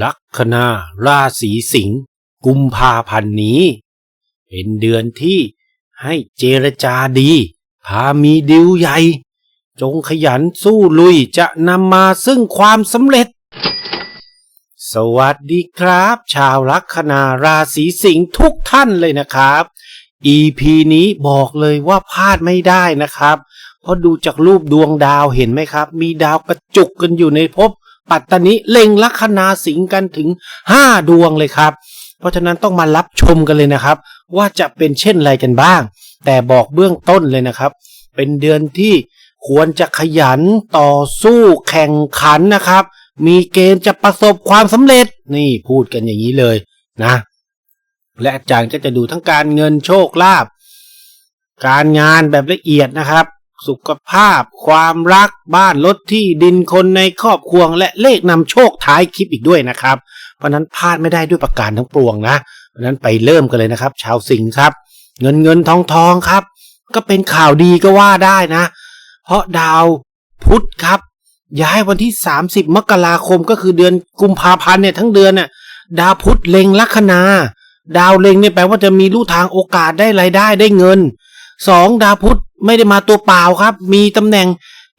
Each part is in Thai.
ลัคนาราศีสิงห์กุมภาพันธ์นี้ เป็นเดือนที่ให้เจรจาดี พามีดิวใหญ่ จงขยันสู้ลุยจะนำมาซึ่งความสำเร็จ สวัสดีครับ ชาวลัคนาราศีสิงห์ทุกท่านเลยนะครับ EP นี้บอกเลยว่าพลาดไม่ได้นะครับ เพราะดูจากรูปดวงดาวเห็นไหมครับ มีดาวกระจุกกันอยู่ในภพ ปัตตานิเล็งลัคนาสิงกันถึง 5 ดวงเลยครับ เพราะฉะนั้นต้องมารับชมกันเลยนะครับ ว่าจะเป็นเช่นไรกันบ้าง แต่บอกเบื้องต้นเลยนะครับ เป็นเดือนที่ควรจะขยันต่อสู้แข่งขันนะครับ มีเกณฑ์จะประสบความสำเร็จ นี่พูดกันอย่างนี้เลยนะ และอาจารย์ก็จะดูทั้งการเงินโชคลาภการงานแบบละเอียดนะครับ สุขภาพ ความรักบ้านรถที่ดินคนในครอบครัวและเลขนำโชคท้ายคลิปอีกด้วยนะครับ เพราะนั้นพลาดไม่ได้ด้วยประการทั้งปวงนะเพราะนั้นไปเริ่มกันเลยนะครับ ชาวสิงห์ครับ เงินเงินทองทองครับ ก็เป็นข่าวดีก็ว่าได้นะ เพราะดาวพุธครับ ย้ายวันที่ 30 มกราคมก็คือเดือนกุมภาพันธ์เนี่ยทั้งเดือนน่ะดาวพุธเล็งลัคนาดาวเล็งเนี่ยแปลว่าจะมีลู่ทางโอกาสได้รายได้ได้เงินสองดาวพุธ ไม่ได้มาตัวเปล่าครับ มีตำแหน่ง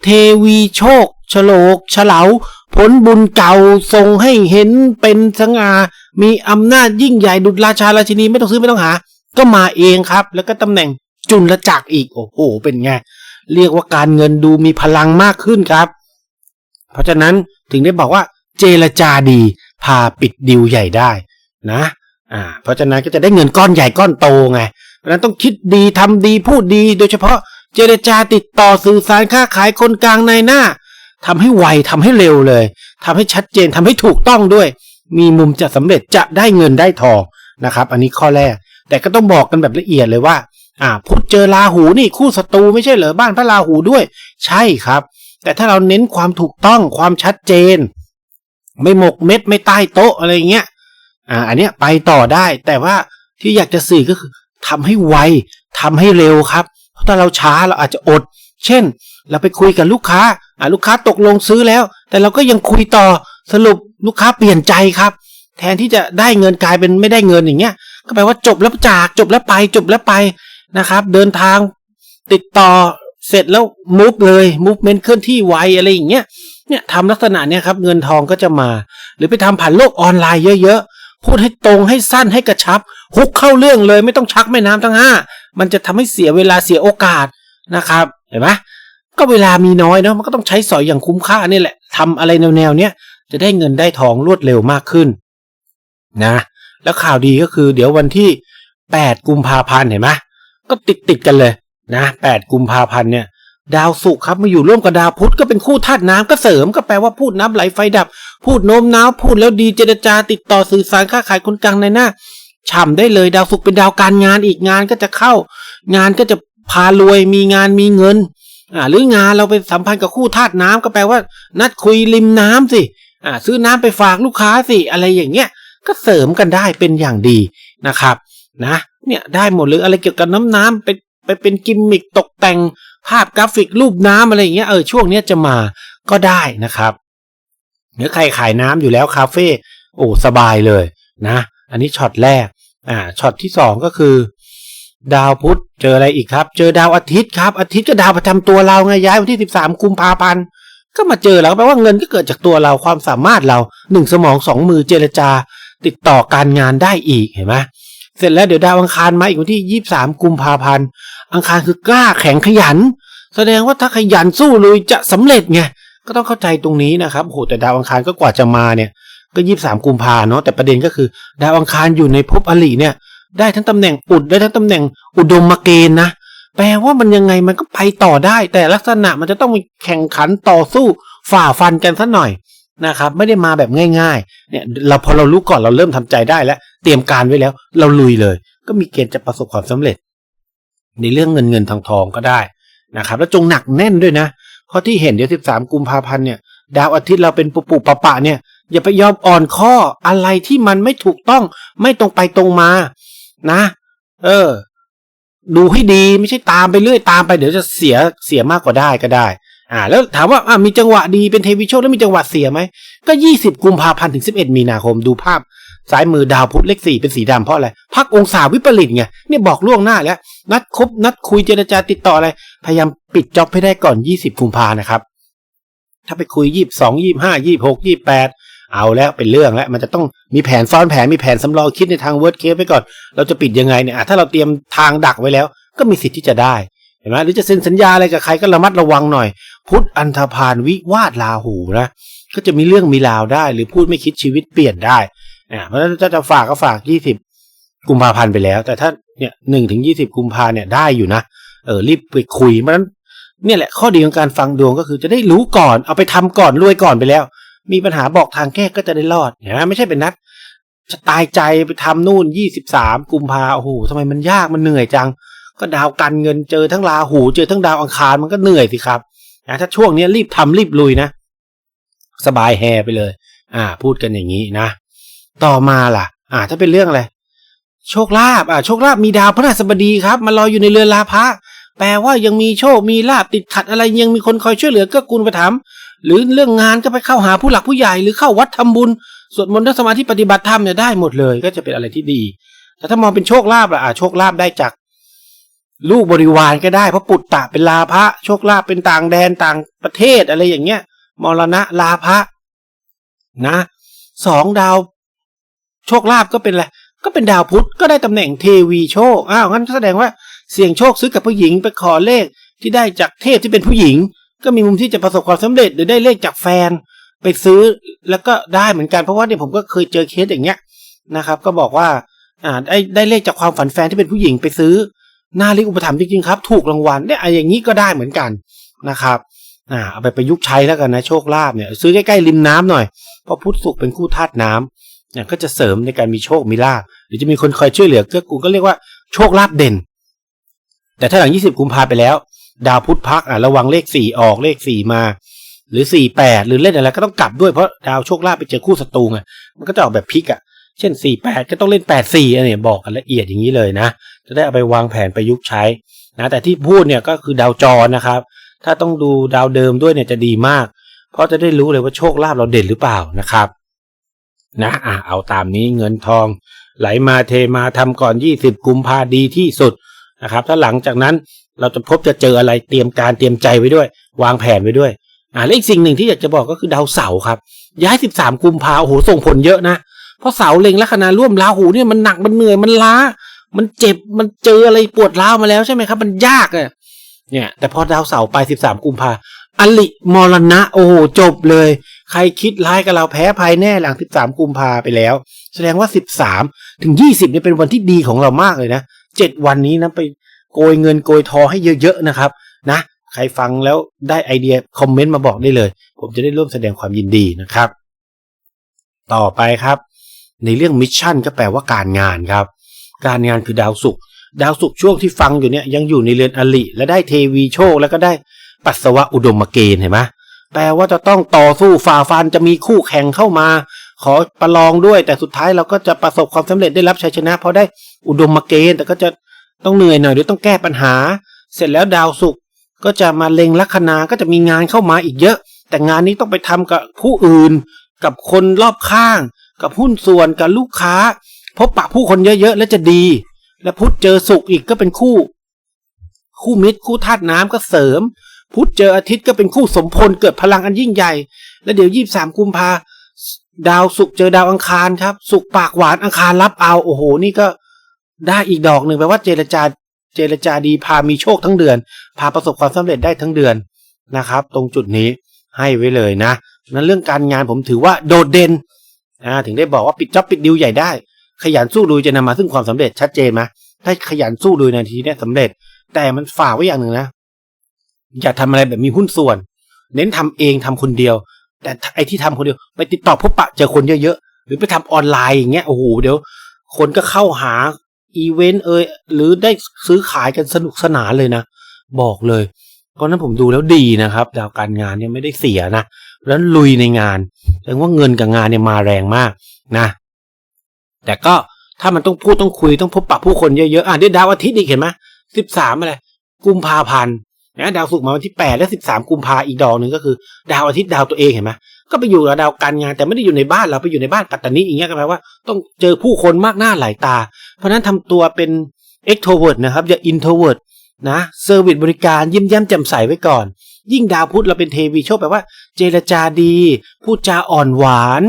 เทวีโชคฉลกเฉลาผลบุญเก่าทรงให้เห็นเป็นสง่ามีอำนาจยิ่งใหญ่ดุจราชาราชินีไม่ต้องซื้อไม่ต้องหา ก็มาเองครับ แล้วก็ตำแหน่งจุลจักรอีก โอ้โห เป็นไง เรียกว่าการเงินดูมีพลังมากขึ้นครับ เพราะฉะนั้นถึงได้บอกว่าเจรจาดี พาปิดดิวใหญ่ได้นะอ่าเพราะฉะนั้นก็จะได้เงินก้อนใหญ่ก้อนโตไงเพราะฉะนั้นต้องคิดดีทำดีพูดดีโดยเฉพาะ เจรจาติดต่อสื่อสารค้าขายคนกลางในหน้าทำให้ไวทำให้เร็วเลยทำให้ชัดเจนทำให้ถูกต้องด้วย มีมุมจะสำเร็จจะได้เงินได้ทองนะครับ อันนี้ข้อแรก แต่ก็ต้องบอกกันแบบละเอียดเลยว่า อ่าพุธเจอราหูนี่คู่ศัตรูไม่ใช่เหรอบ้านพระราหูด้วย ใช่ครับ แต่ถ้าเราเน้นความถูกต้องความชัดเจน ไม่หมกเม็ดไม่ใต้โต๊ะอะไรเงี้ยอ่าอันเนี้ยไปต่อได้ แต่ว่าที่อยากจะสื่อก็คือทำให้ไวทำให้เร็วครับ ถ้าเราช้าเราอาจจะอด เช่น เราไปคุยกับลูกค้าอ่าลูกค้าตกลงซื้อแล้ว แต่เราก็ยังคุยต่อสรุปลูกค้าเปลี่ยนใจครับ แทนที่จะได้เงินกลายเป็นไม่ได้เงินอย่างเงี้ย ก็แปลว่าจบแล้วจากจบแล้วไปจบแล้วไปนะครับ เดินทางติดต่อเสร็จแล้วมูฟเลยมูฟเมนต์เคลื่อนที่ไวอะไรอย่างเงี้ยเนี่ยทำลักษณะเนี้ยครับ เงินทองก็จะมา หรือไปทำผ่านโลกออนไลน์เยอะ ๆ พูดให้ตรงให้สั้นให้กระชับฮุกเข้าเรื่องเลยไม่ต้องชักแม่น้ำทั้งห้า มันจะทำให้เสียเวลาเสียโอกาสนะครับเห็นไหมก็เวลามีน้อยเนาะมันก็ต้องใช้สอยอย่างคุ้มค่านี่แหละทำอะไรแนวๆเนี้ยจะได้เงินได้ทองรวดเร็วมากขึ้นนะแล้วข่าวดีก็คือ เดี๋ยววันที่ 8 กุมภาพันธ์เห็นไหมก็ติดติดกันเลยนะ8กุมภาพันธ์เนี่ยดาวศุกร์ครับมาอยู่ร่วมกับดาวพุธก็เป็นคู่ธาตุน้ำก็เสริมก็แปลว่าพูดน้ำไหลไฟดับ พูดโน้มน้าวพูดแล้วดีเจรจาติดต่อสื่อสารค้าขายคนกลางในหน้า ฉ่ำได้เลยดาวศุกร์เป็นดาวการงานอีกงานก็จะเข้า งานก็จะพารวยมีงานมีเงินอ่าหรืองานเราไปสัมพันธ์กับคู่ธาตุน้ำก็แปลว่า นัดคุยริมน้ำสิอ่าซื้อน้ำไปฝากลูกค้าสิอะไรอย่างเงี้ยก็เสริมกันได้เป็นอย่างดีนะครับนะเนี่ยได้หมดเลยอะไรเกี่ยวกับน้ำน้ำไปไปเป็นกิมมิคตกแต่งภาพกราฟิกรูปน้ำอะไรอย่างเงี้ยเออช่วงเนี้ยจะมาก็ได้นะครับเนื้อใครขายน้ำอยู่แล้วคาเฟ่โอ้สบายเลยนะ อันนี้ช็อตแรก อ่าช็อตที่สองก็คือ ดาวพุธเจออะไรอีกครับ เจอดาวอาทิตย์ครับ อาทิตย์ก็ดาวประจำตัวเราไงย้ายวันที่สิบสามกุมภาพันธ์ก็มาเจอแล้วแปลว่าเงินก็เกิดจากตัวเราความสามารถเราหนึ่งสมองสองมือเจรจา ติดต่อการงานได้อีกเห็นไหมเสร็จแล้วเดี๋ยวดาวอังคารมาอีกวันที่ยี่สามกุมภาพันธ์อังคารคือกล้าแข็งขยัน แสดงว่าถ้าขยันสู้เลยจะสำเร็จไงก็ต้องเข้าใจตรงนี้นะครับโหแต่ดาวอังคารก็กว่าจะมาเนี่ย ก็ยี่สามกุมภาเนาะแต่ประเด็นก็คือ ดาวอังคารอยู่ในภพอลิเนี่ย ได้ทั้งตำแหน่งอุดได้ทั้งตำแหน่งอุดมาเกณฑ์นะแปลว่ามันยังไงมันก็ไปต่อได้ แต่ลักษณะมันจะต้องมีแข่งขันต่อสู้ฝ่าฟันกันสักหน่อยนะครับ ไม่ได้มาแบบง่าย ๆ เนี่ย เราพอเรารู้ก่อนเราเริ่มทำใจได้แล้ว เตรียมการไว้แล้ว เราลุยเลย ก็มีเกณฑ์จะประสบความสำเร็จ ในเรื่องเงินเงินทองทองก็ได้นะครับ แล้วจงหนักแน่นด้วยนะเพราะที่เห็นเดี๋ยวสิบสามกุมภาพันธ์เนี่ย ดาวอาทิตย์เราเป็นปุปุปะปะเนี่ย อย่าไปยอมอ่อนข้ออะไรที่มันไม่ถูกต้องไม่ตรงไปตรงมา นะ เออ ดูให้ดีไม่ใช่ตามไปเรื่อยตามไปเดี๋ยวจะเสียเสียมากกว่าได้ก็ได้ อ่า แล้วถามว่าอ่ามีจังหวะดีเป็นเทวีโชคแล้วมีจังหวะเสียไหมก็ยี่สิบกุมภาพันธ์ถึงสิบเอ็ดมีนาคมดูภาพซ้ายมือดาวพุธเลขสี่เป็นสีดำเพราะอะไรพักองศาวิปริตไงเนี่ยบอกล่วงหน้าแล้ว นัดคบนัดคุยเจรจาติดต่ออะไร พยายามปิดจ็อบให้ได้ก่อนยี่สิบกุมภานะครับ ถ้าไปคุยยี่สองยี่ห้ายี่หกยี่แปด เอาแล้วเป็นเรื่องแล้วมันจะต้องมีแผนซ้อนแผนมีแผนสำรองคิดในทางเวิร์ดเคสไปก่อน เราจะปิดยังไงเนี่ยถ้าเราเตรียมทางดักไว้แล้ว ก็มีสิทธิ์ที่จะได้เห็นไหมหรือจะเซ็นสัญญาอะไรกับใครก็ระมัดระวังหน่อย พุทธอันธพาลวิวาทลาหูนะก็จะมีเรื่องมีราวได้ หรือพูดไม่คิดชีวิตเปลี่ยนได้อ่าเพราะฉะนั้นถ้าจะฝากก็ฝากยี่สิบกุมภาพันธ์ไปแล้ว แต่ถ้าเนี่ยหนึ่งถึงยี่สิบกุมภาเนี่ยได้อยู่นะเออรีบไปคุยเพราะฉะนั้นเนี่ยแหละข้อดีของการฟังดวงก็คือจะได้รู้ก่อนเอาไปทำก่อนรวยก่อนไปแล้ว มีปัญหาบอกทางแก้ก็จะได้รอดนะไม่ใช่เป็นนัดจะตายใจไปทำนู่นยี่สิบสามกุมภาโอ้โหทำไมมันยากมันเหนื่อยจัง ก็ดาวการเงินเจอทั้งราหูเจอทั้งดาวอังคารมันก็เหนื่อยสิครับนะถ้าช่วงนี้รีบทำรีบลุยนะ สบายแฮไปเลย อ่า พูดกันอย่างนี้นะ ต่อมาล่ะ อ่า ถ้าเป็นเรื่องอะไรโชคลาภอ่าโชคลาภมีดาวพระราชบดีครับมารออยู่ในเรือนลาภะแปลว่ายังมีโชคมีลาภติดขัดอะไรยังมีคนคอยช่วยเหลือเก็กูลไปถาม หรือเรื่องงานก็ไปเข้าหาผู้หลักผู้ใหญ่หรือเข้าวัดทำบุญสวดมนต์นั่งสมาธิปฏิบัติธรรมเนี่ยได้หมดเลย ก็จะเป็นอะไรที่ดี แต่ถ้ามองเป็นโชคลาภล่ะอ่าโชคลาภได้จาก ลูกบริวารก็ได้เพราะปุตตะเป็นลาภะโชคลาภเป็นต่างแดนต่างประเทศอะไรอย่างเงี้ยมรณะลาภะนะสองดาว โชคลาภก็เป็นอะไรก็เป็นดาวพุธก็ได้ตำแหน่งเทวีโชคอ้าวงั้นแสดงว่าเสี่ยงโชคซื้อกับผู้หญิงไปขอเลขที่ได้จากเทพที่เป็นผู้หญิง ก็มีมุมที่จะประสบความสำเร็จหรือได้เลขจากแฟน ไปซื้อแล้วก็ได้เหมือนกันเพราะว่าเนี่ยผมก็เคยเจอเคสอย่างเงี้ยนะครับ ก็บอกว่าอ่าได้ได้เลขจากความฝันแฟนที่เป็นผู้หญิงไปซื้อ หน้าลิกอุปถัมภ์จริงๆครับ ถูกรางวัลเนี่ยอะไรอย่างนี้ก็ได้เหมือนกันนะครับอ่าเอาไปประยุกต์ใช้แล้วกันนะโชคลาภเนี่ยซื้อใกล้ๆริมน้ำหน่อยเพราะพุทธสุขเป็นคู่ธาตุน้ำเนี่ยก็จะเสริมในการมีโชคมีลาภหรือจะมีคนคอยช่วยเหลือเกื้อกูลก็เรียกว่าโชคลาภเด่น แต่ถ้าหลัง 20 กุมภาไปแล้ว ดาวพุธพักอะระวังเลขสี่ออกเลขสี่มา หรือสี่แปดหรือเล่นอะไรก็ต้องกลับด้วยเพราะดาวโชคลาภไปเจอคู่ศัตรูไงมันก็จะออกแบบพลิกอะเช่น48ก็ต้องเล่น84อันนี้บอกกันละเอียดอย่างนี้เลยนะจะได้เอาไปวางแผนประยุกต์ใช้นะแต่ที่พูดเนี่ยก็คือดาวจรนะครับ ถ้าต้องดูดาวเดิมด้วยเนี่ยจะดีมาก เพราะจะได้รู้เลยว่าโชคลาภเราเด่นหรือเปล่านะครับ นะอะเอาตามนี้เงินทอง ไหลมาเทมาทำก่อน 20 กุมภาดีที่สุดนะครับ ถ้าหลังจากนั้น เราจะพบจะเจออะไรเตรียมการเตรียมใจไว้ด้วย วางแผนไว้ด้วย อ่าและอีกสิ่งหนึ่งที่อยากจะบอกก็คือดาวเสาร์ครับ ย้าย 13 กุมภาโอ้โหส่งผลเยอะนะเพราะเสาเล็งลัคนาร่วมราหูเนี่ยมันหนักมันเหนื่อยมันล้า มันเจ็บมันเจออะไรปวดร้าวมาแล้วใช่ไหมครับ มันยากอะเนี่ย แต่พอดาวเสาร์ไป 13 กุมภาอลิมรณะโอ้โหจบเลย ใครคิดร้ายกับเราแพ้ภัยแน่หลัง 13 กุมภาไปแล้ว แสดงว่า 13 ถึง 20เนี่ยเป็นวันที่ดีของเรามากเลยนะเจ็ดวันนี้นะไป โกยเงินโกยทองให้เยอะๆนะครับนะใครฟังแล้วได้ไอเดียคอมเมนต์มาบอกได้เลย ผมจะได้ร่วมแสดงความยินดีนะครับ ต่อไปครับ ในเรื่องมิชชั่นก็แปลว่าการงานครับ การงานคือดาวศุกร์ดาวศุกร์ช่วงที่ฟังอยู่เนี่ยยังอยู่ในเรือนอลิ และได้เทวีโชคแล้วก็ได้ปัสสาวะอุดมเกณฑ์เห็นไหมแปลว่าจะต้องต่อสู้ฝ่าฟันจะมีคู่แข่งเข้ามา ขอประลองด้วย แต่สุดท้ายเราก็จะประสบความสำเร็จได้รับชัยชนะเพราะได้อุดมเกณฑ์แต่ก็จะ ต้องเหนื่อยหน่อยหรือต้องแก้ปัญหา เสร็จแล้วดาวศุกร์ก็จะมาเล็งลัคนาก็จะมีงานเข้ามาอีกเยอะ แต่งานนี้ต้องไปทำกับผู้อื่น กับคนรอบข้าง กับหุ้นส่วนกับลูกค้า พบปะผู้คนเยอะๆแล้วจะดี และพุธเจอศุกร์อีกก็เป็นคู่ คู่มิตรคู่ธาตุน้ำก็เสริม พุธเจออาทิตย์ก็เป็นคู่สมพลเกิดพลังอันยิ่งใหญ่ แล้วเดี๋ยวยี่สามกุมภาดาวศุกร์เจอดาวอังคารครับศุกร์ปากหวานอังคารรับเอาโอ้โห นี่ก็ ได้อีกดอกหนึ่งแปลว่าเจรจาเจรจาดีพามีโชคทั้งเดือน พาประสบความสำเร็จได้ทั้งเดือนนะครับ ตรงจุดนี้ให้ไว้เลยนะนั้นเรื่องการงานผมถือว่าโดดเด่นอ่าถึงได้บอกว่าปิดจ็อบปิดดิวใหญ่ได้ ขยันสู้ลุยจะนำมาซึ่งความสำเร็จชัดเจนไหมถ้าขยันสู้ลุยในทีนี้สำเร็จ แต่มันฝากไว้อย่างหนึ่งนะอย่าทำอะไรแบบมีหุ้นส่วน เน้นทำเองทำคนเดียว แต่ไอที่ทำคนเดียว ไปติดต่อพบปะเจอคนเยอะๆหรือไปทำออนไลน์อย่างเงี้ยโอ้โหเดี๋ยว คนก็เข้าหา อีเวนต์เอยหรือได้ซื้อขายกันสนุกสนานเลยนะ บอกเลยเพราะนั้นผมดูแล้วดีนะครับ ดาวการงานเนี่ยไม่ได้เสียนะเพราะฉะนั้นลุยในงานแสดงว่าเงินกับงานเนี่ยมาแรงมากนะ แต่ก็ถ้ามันต้องพูดต้องคุยต้องพบปะผู้คนเยอะๆอะเดี๋ยวดาวอาทิตย์อีกเห็นไหมสิบสามอะไรกุมภาพันธ์นะดาวศุกร์มาวันที่แปดและสิบสามกุมภาอีกดอกหนึ่งก็คือ ดาวอาทิตย์ดาวตัวเองเห็นไหม ก็ไปอยู่กับดาวการงาน แต่ไม่ได้อยู่ในบ้านเราไปอยู่ในบ้านปัตตานีอย่างเงี้ยก็แปลว่าต้องเจอผู้คนมากหน้าหลายตา เพราะนั้นทำตัวเป็น extrovert นะครับอย่า introvert นะเซอร์วิสบริการยิ้มแย้มแจ่มใสไว้ก่อน ยิ่งดาวพุธเราเป็นเทวีโชคแปลว่า เจรจาดีพูดจาอ่อนหวาน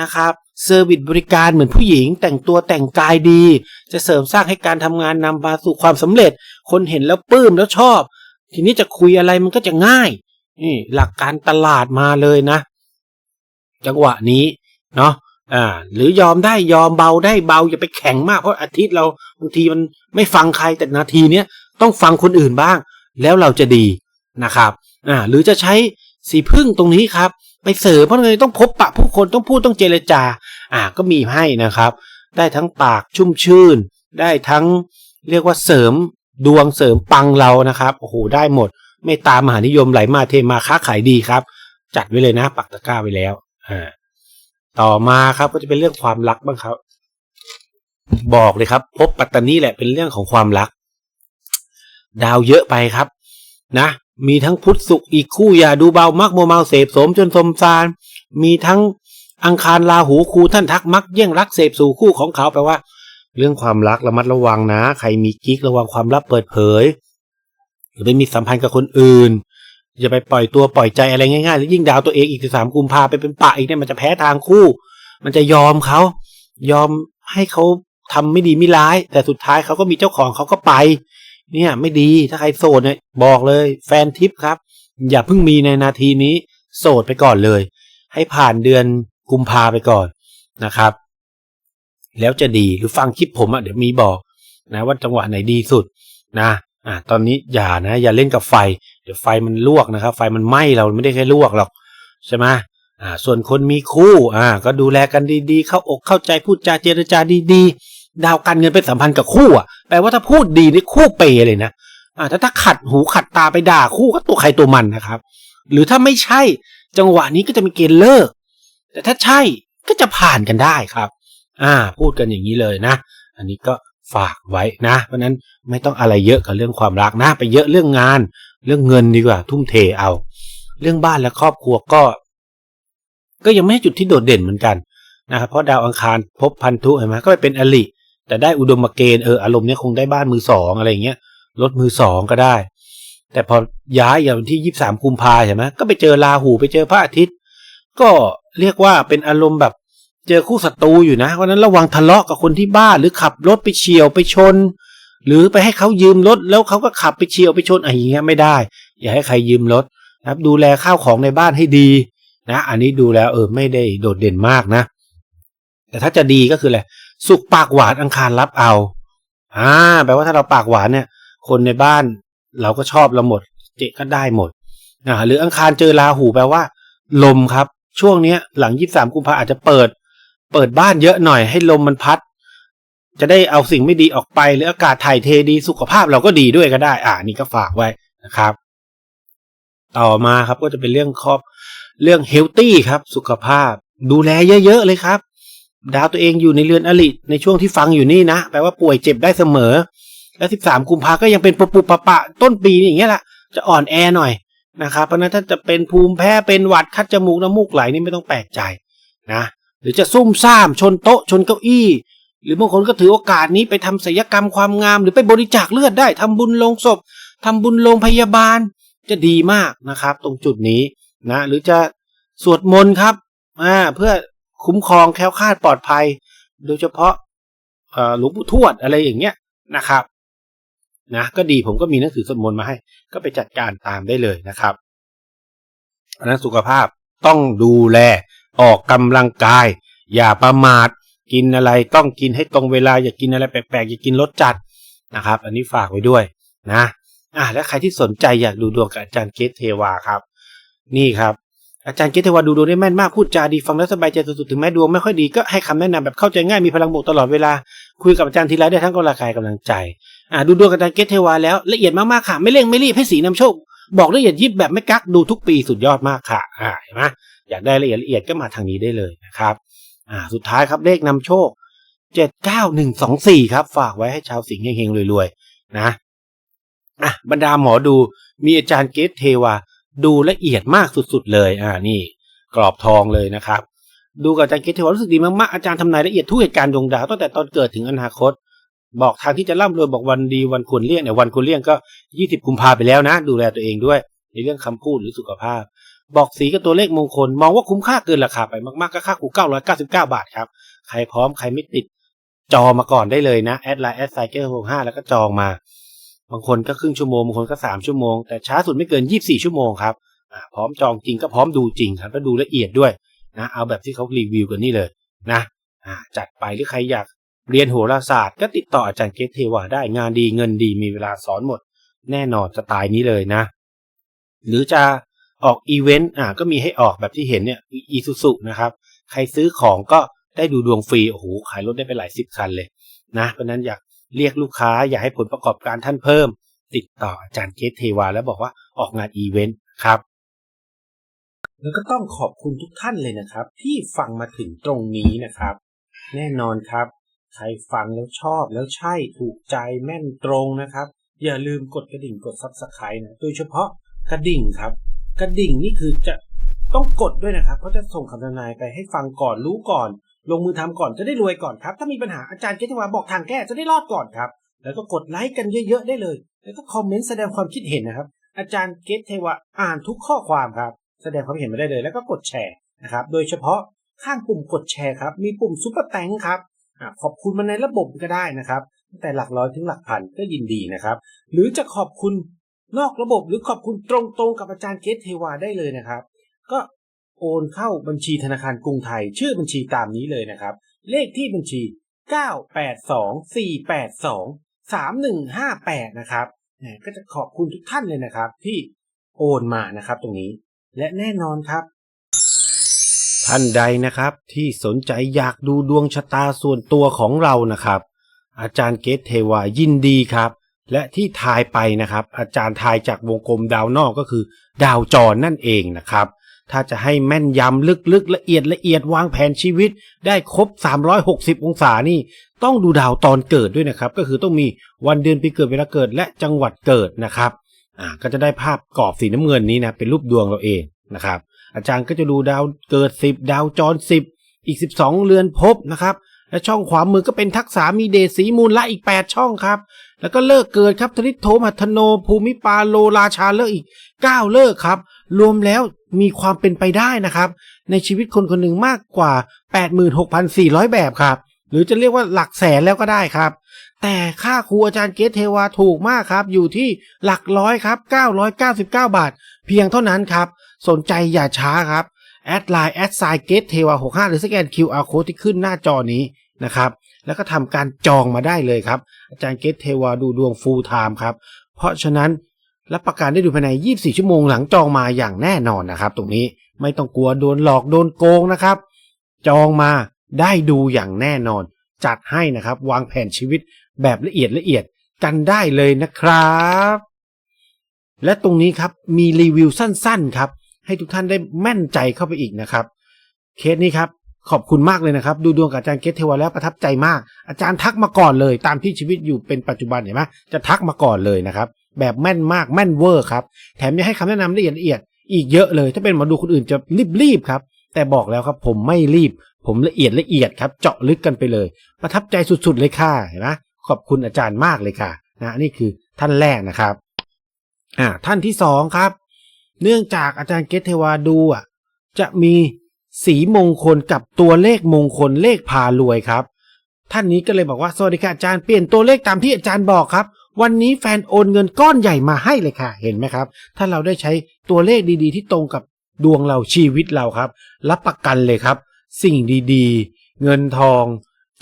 นะครับเซอร์วิสบริการเหมือนผู้หญิง แต่งตัวแต่งกายดี จะเสริมสร้างให้การทำงานนำมาสู่ความสำเร็จ คนเห็นแล้วปลื้มแล้วชอบ ทีนี้จะคุยอะไรมันก็จะง่ายนี่หลักการตลาดมาเลยนะ จังหวะนี้เนาะอ่า หรือยอมได้ยอมเบาได้เบาอย่าไปแข็งมากเพราะอาทิตย์เราบางทีมันไม่ฟังใครแต่นาทีเนี้ยต้องฟังคนอื่นบ้าง แล้วเราจะดีนะครับ อ่า หรือจะใช้สีพึ่งตรงนี้ครับ ไปเสริมเพราะเลยต้องพบปะผู้คนต้องพูดต้องเจรจา อ่า ก็มีให้นะครับ ได้ทั้งปากชุ่มชื่น ได้ทั้งเรียกว่าเสริมดวงเสริมปังเรานะครับโอ้โหได้หมด ไม่ตามมหานิยมไหลมาเทมาค้าขายดีครับ จัดไว้เลยนะปักตะกร้าไว้แล้ว อ่าต่อมาครับก็จะเป็นเรื่องความรักบ้างครับ บอกเลยครับ พบปัตตานีแหละเป็นเรื่องของความรัก ดาวเยอะไปครับ นะ มีทั้งพุทธสุขอีกคู่อย่าดูเบามักโมเมาเสพสมจนสมซานมีทั้งอังคารลาหูครูท่านทักมักเยี่ยงรักเสพสู่คู่ของเขาแปลว่า เรื่องความรักระมัดระวังนะ ใครมีกิ๊กระวังความลับเปิดเผย หรือไปมีสัมพันธ์กับคนอื่น อย่าไปปล่อยตัวปล่อยใจอะไรง่ายๆแล้วยิ่งดาวตัวเองอีกสามกุมภาไปเป็นปะอีกเนี่ยมันจะแพ้ทางคู่ มันจะยอมเขายอมให้เขาทำไม่ดีไม่ร้าย แต่สุดท้ายเขาก็มีเจ้าของเขาก็ไป เนี่ย ไม่ดีถ้าใครโสดเนี่ยบอกเลย แฟนทิปครับ อย่าเพิ่งมีในนาทีนี้ โสดไปก่อนเลย ให้ผ่านเดือนกุมภาไปก่อนนะครับ แล้วจะดีหรือฟังคลิปผมอะเดี๋ยวมีบอกนะว่าจังหวะไหนดีสุดนะอ่าตอนนี้อย่านะ อย่าเล่นกับไฟ เดี๋ยวไฟมันลวกนะครับ ไฟมันไหม้เราไม่ได้แค่ลวกหรอกใช่ไหมอ่าส่วนคนมีคู่อ่าก็ดูแลกันดีๆ เข้าอกเข้าใจพูดจาเจรจาดีๆ ดาวการเงินเป็นสัมพันธ์กับคู่อะแปลว่าถ้าพูดดีนี่คู่เปย์เลยนะอ่าถ้าถ้าขัดหูขัดตาไปด่าคู่ก็ตัวใครตัวมันนะครับ หรือถ้าไม่ใช่จังหวะนี้ก็จะมีเกณฑ์เลิก แต่ถ้าใช่ก็จะผ่านกันได้ครับ อ่า พูดกันอย่างนี้เลยนะ อันนี้ก็ ฝากไว้นะ เพราะนั้นไม่ต้องอะไรเยอะกับเรื่องความรักนะ ไปเยอะเรื่องงาน เรื่องเงินดีกว่า ทุ่มเทเอา เรื่องบ้านและครอบครัวก็ ก็ยังไม่ให้จุดที่โดดเด่นเหมือนกันนะครับเพราะดาวอังคารพบพันธุเห็นไหมก็ไปเป็นอลิแต่ได้อุดมเกณฑ์เอออารมณ์เนี้ยคงได้บ้านมือสองอะไรเงี้ยรถมือสองก็ได้ แต่พอย้ายอย่างที่ยี่สามกุมภาใช่ไหมก็ไปเจอราหูไปเจอพระอาทิตย์ ก็เรียกว่าเป็นอารมณ์แบบ เจอคู่ศัตรูอยู่นะเพราะนั้นระวังทะเลาะกับคนที่บ้านหรือขับรถไปเฉียวไปชน หรือไปให้เขายืมรถแล้วเขาก็ขับไปเฉียวไปชนอะไรอย่างเงี้ยไม่ได้ อย่าให้ใครยืมรถนะครับดูแลข้าวของในบ้านให้ดีนะอันนี้ดูแล้วเออไม่ได้โดดเด่นมากนะ แต่ถ้าจะดีก็คืออะไรสุกปากหวานอังคารรับเอาอ่าแปลว่าถ้าเราปากหวานเนี่ย คนในบ้านเราก็ชอบเราหมด เจก็ได้หมดอ่าหรืออังคารเจอราหูแปลว่า ลมครับ ช่วงเนี้ย หลังยี่สามกุมภาอาจจะเปิด เปิดบ้านเยอะหน่อยให้ลมมันพัด จะได้เอาสิ่งไม่ดีออกไป หรืออากาศถ่ายเทดีสุขภาพเราก็ดีด้วยก็ได้ อ่านี่ก็ฝากไว้นะครับ ต่อมาครับก็จะเป็นเรื่องครอบเรื่องเฮลตี้ครับ สุขภาพ ดูแลเยอะๆเลยครับดาวตัวเองอยู่ในเรือนอลิในช่วงที่ฟังอยู่นี่นะแปลว่าป่วยเจ็บได้เสมอ และสิบสามกุมภาก็ยังเป็นปุปุปะปะ ต้นปีนี่อย่างเงี้ยแหละจะอ่อนแอหน่อยนะครับเพราะนั้นถ้าจะเป็นภูมิแพ้เป็นหวัดคัดจมูกน้ำมูกไหลนี่ไม่ต้องแปลกใจนะ รือจะซุ่มซ่ามชนโต๊ะชนเก้าอี้ หรือบางคนก็ถือโอกาสนี้ไปทำศัลยกรรมความงาม หรือไปบริจาคเลือดได้ทำบุญลงศพทำบุญโรงพยาบาล จะดีมากนะครับ ตรงจุดนี้นะหรือจะสวดมนต์ครับอ่าเพื่อคุ้มครองแคล้วคลาดปลอดภัย โดยเฉพาะหลวงปู่ทวดอะไรอย่างเงี้ยนะครับนะก็ดีผมก็มีหนังสือสวดมนต์มาให้ ก็ไปจัดการตามได้เลยนะครับอันนั้นสุขภาพต้องดูแล ออกกำลังกาย อย่าประมาทกินอะไรต้องกินให้ตรงเวลาอย่ากินอะไรแปลกๆอย่ากินรสจัดนะครับ อันนี้ฝากไว้ด้วยนะอ่าและใครที่สนใจอยากดูดวงกับอาจารย์เกตเทวาครับ นี่ครับอาจารย์เกตเทวาดูดวงได้แม่นมากพูดจาดีฟังแล้วสบายใจสุดๆถึงแม้ดวงไม่ค่อยดีก็ให้คำแนะนำแบบเข้าใจง่ายมีพลังบวกตลอดเวลาคุยกับอาจารย์ทีไรได้ทั้งกำลังกายกำลังใจอ่าดูดวงกับอาจารย์เกตเทวาแล้วละเอียดมากๆค่ะ ไม่เร่งไม่รีบให้สีนำโชค บอกละเอียดยิบแบบไม่กักดูทุกปีสุดยอดมากค่ะอ่าเห็นไหม อยากได้ละเอียดละเอียดก็มาทางนี้ได้เลยนะครับอ่าสุดท้ายครับเลขนำโชคเจ็ดเก้าหนึ่งสองสี่ครับ ฝากไว้ให้ชาวสิงห์เฮงๆรวยๆนะอะบรรดาหมอดูมีอาจารย์เกตเทวาดูละเอียดมากสุดๆเลยอ่านี่ กรอบทองเลยนะครับ ดูกับอาจารย์เกตเทวารู้สึกดีมากๆอาจารย์ทำนายละเอียดทุกเหตุการณ์ดวงดาวตั้งแต่ตอนเกิดถึงอนาคต บอกทางที่จะร่ำรวยบอกวันดีวันควรเลี่ยงเนี่ยวันควรเลี่ยงก็ยี่สิบกุมภาไปแล้วนะ ดูแลตัวเองด้วย ในเรื่องคำพูดหรือสุขภาพ บอกสีกับตัวเลขมงคล มองว่าคุ้มค่าเกินราคาไปมากๆก็ค่ากูเก้าร้อยเก้าสิบเก้าบาทครับ ใครพร้อมใครไม่ติดจองมาก่อนได้เลยนะแอดไลน์แอดไซเคิลหกห้าแล้วก็จองมา บางคนก็ครึ่งชั่วโมงบางคนก็สามชั่วโมง แต่ช้าสุดไม่เกินยี่บสี่ชั่วโมงครับพร้อมจองจริงก็พร้อมดูจริงครับแล้วดูละเอียดด้วยนะเอาแบบที่เขารีวิวกันนี่เลยนะจัดไปหรือใครอยากเรียนโหราศาสตร์ก็ติดต่ออาจารย์เกตเทวาได้งานดีเงินดีมีเวลาสอนหมด แน่นอนสไตล์นี้เลยนะ หรือจะ ออกอีเวนต์อ่าก็มีให้ออกแบบที่เห็นเนี่ยอีซูซุนะครับ ใครซื้อของก็ได้ดูดวงฟรีโอ้โหขายรถได้ไปหลายสิบคันเลยนะเพราะนั้นอยากเรียกลูกค้าอยากให้ผลประกอบการท่านเพิ่ม ติดต่ออาจารย์เกตเทวาแล้วบอกว่าออกงานอีเวนต์ครับแล้วก็ต้องขอบคุณทุกท่านเลยนะครับ ที่ฟังมาถึงตรงนี้นะครับ แน่นอนครับ ใครฟังแล้วชอบแล้วใช่ถูกใจแม่นตรงนะครับ อย่าลืมกดกระดิ่งกดซับสไครต์นะโดยเฉพาะกระดิ่งครับ กระดิ่งนี่คือจะต้องกดด้วยนะครับเพราะจะส่งคำทำนายไปให้ฟังก่อนรู้ก่อน ลงมือทำก่อนจะได้รวยก่อนครับ ถ้ามีปัญหาอาจารย์เกตวาบอกทางแก้จะได้รอดก่อนครับ แล้วก็กดไลค์กันเยอะๆได้เลย แล้วก็คอมเมนต์แสดงความคิดเห็นนะครับ อาจารย์เกตเทวาอ่านทุกข้อความครับ แสดงความเห็นมาได้เลย แล้วก็กดแชร์นะครับ โดยเฉพาะข้างปุ่มกดแชร์ครับ มีปุ่มซุปเปอร์แตงครับขอบคุณมาในระบบก็ได้นะครับ แต่หลักร้อยถึงหลักพันก็ยินดีนะครับ หรือจะขอบคุณ นอกระบบหรือขอบคุณตรงๆกับอาจารย์เกตเทวาได้เลยนะครับ ก็โอนเข้าบัญชีธนาคารกรุงไทย ชื่อบัญชีตามนี้เลยนะครับ เลขที่บัญชี 982-482-3158 นะครับก็จะขอบคุณทุกท่านเลยนะครับ ที่โอนมานะครับตรงนี้ และแน่นอนครับ ท่านใดนะครับ ที่สนใจอยากดูดวงชะตาส่วนตัวของเรานะครับ อาจารย์เกตเทวายินดีครับ และที่ทายไปนะครับ อาจารย์ทายจากวงกลมดาวนอกก็คือ ดาวจรนั่นเองนะครับ ถ้าจะให้แม่นยำลึกๆละเอียดละเอียดวางแผนชีวิต ได้ครบ 360 องศานี่ ต้องดูดาวตอนเกิดด้วยนะครับ ก็คือต้องมีวันเดือนปีเกิดเวลาเกิดและจังหวัดเกิดนะครับอ่าก็จะได้ภาพกรอบสีน้ำเงินนี้นะเป็นรูปดวงเราเองนะครับ อาจารย์ก็จะดูดาวเกิด 10 ดาวจร 10 อีก 12 เรือนภพนะครับและช่องขวามือก็เป็นทักษะมีเดชสีมูลละอีก 8 ช่องครับ แล้วก็เลิกเกิดครับธนิตโทมัทโนภูมิปาโลราชาเลิกอีก 9 เลิกครับ รวมแล้วมีความเป็นไปได้นะครับ ในชีวิตคนคนหนึ่งมากกว่า 86,400 แบบครับ หรือจะเรียกว่าหลักแสนแล้วก็ได้ครับ แต่ค่าครูอาจารย์เกตเทวาถูกมากครับ อยู่ที่หลักร้อยครับ 999 บาท เพียงเท่านั้นครับ สนใจอย่าช้าครับแอดไลน์แอดไซเกตเทวา65หรือสแกน QR code ที่ขึ้นหน้าจอนี้นะครับ แล้วก็ทำการจองมาได้เลยครับ อาจารย์เกตเทวาดูดวงฟูลไทม์ครับ เพราะฉะนั้นรับประกันได้ดูภายใน 24 ชั่วโมงหลังจองมาอย่างแน่นอนนะครับ ตรงนี้ไม่ต้องกลัวโดนหลอกโดนโกงนะครับ จองมาได้ดูอย่างแน่นอน จัดให้นะครับ วางแผนชีวิตแบบละเอียดละเอียดกันได้เลยนะครับ และตรงนี้ครับมีรีวิวสั้นๆครับ ให้ทุกท่านได้แม่นใจเข้าไปอีกนะครับ เคสนี้ครับ ขอบคุณมากเลยนะครับ ดูดวงกับอาจารย์เกตเทวาแล้วประทับใจมาก อาจารย์ทักมาก่อนเลย ตามที่ชีวิตอยู่เป็นปัจจุบันเห็นไหมจะทักมาก่อนเลยนะครับแบบแม่นมากแม่นเวอร์ครับแถมยังให้คำแนะนำละเอียดละเอียดอีกเยอะเลย ถ้าเป็นหมอดูคนอื่นจะรีบๆครับ แต่บอกแล้วครับผมไม่รีบ ผมละเอียดละเอียดครับ เจาะลึกกันไปเลย ประทับใจสุดๆเลยค่ะเห็นไหมขอบคุณอาจารย์มากเลยค่ะนะนี่คือท่านแรกนะครับอ่าท่านที่สองครับ เนื่องจากอาจารย์เกตเทวาดูอะจะมี สีมงคลกับตัวเลขมงคลเลขพารวยครับ ท่านนี้ก็เลยบอกว่าสวัสดีค่ะอาจารย์เปลี่ยนตัวเลขตามที่อาจารย์บอกครับ วันนี้แฟนโอนเงินก้อนใหญ่มาให้เลยค่ะ เห็นไหมครับ ถ้าเราได้ใช้ตัวเลขดีๆ ที่ตรงกับดวงเราชีวิตเราครับ รับประกันเลยครับ สิ่งดีๆ เงินทอง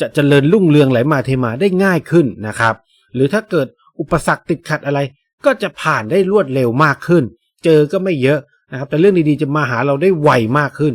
จะเจริญรุ่งเรืองไหลมาเทมาได้ง่ายขึ้นนะครับ หรือถ้าเกิดอุปสรรคติดขัดอะไร ก็จะผ่านได้รวดเร็วมากขึ้น เจอก็ไม่เยอะนะครับ แต่เรื่องดีๆจะมาหาเราได้ไวมากขึ้น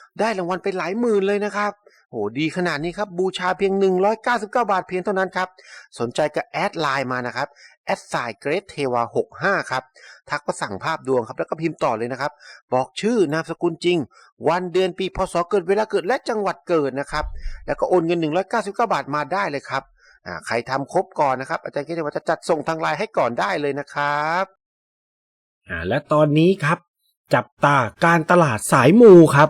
ได้รางวัลไปหลายหมื่นเลยนะครับโอ้ดีขนาดนี้ครับ บูชาเพียง 199 บาทเพียงเท่านั้นครับ สนใจก็แอดไลน์มานะครับแอดไซน์เกรดเทวา65 ครับ ทักมาสั่งภาพดวงครับ แล้วก็พิมพ์ต่อเลยนะครับ บอกชื่อนามสกุลจริง วันเดือนปีพศเกิดเวลาเกิดและจังหวัดเกิดนะครับ แล้วก็โอนเงิน 199 บาทมาได้เลยครับใครทำครบก่อนนะครับ อาจารย์เกรดเทวาจะจัดส่งทางไลน์ให้ก่อนได้เลยนะครับและตอนนี้ครับ จับตาการตลาดสายมูครับ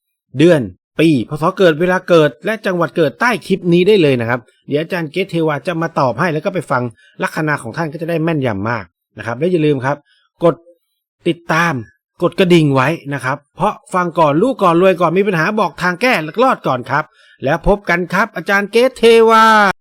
เดือน ปีพศเกิดเวลาเกิด และจังหวัดเกิดใต้คลิปนี้ได้เลยนะครับ เดี๋ยวอาจารย์เกตเทวาจะมาตอบให้แล้วก็ไปฟังลัคนาของท่านก็จะได้แม่นยำมากนะครับ และอย่าลืมครับ กดติดตามกดกระดิ่งไว้นะครับ เพราะฟังก่อนรู้ก่อนรวยก่อนมีปัญหาบอกทางแก้ลรอดก่อนครับ แล้วพบกันครับ อาจารย์เกตเทวา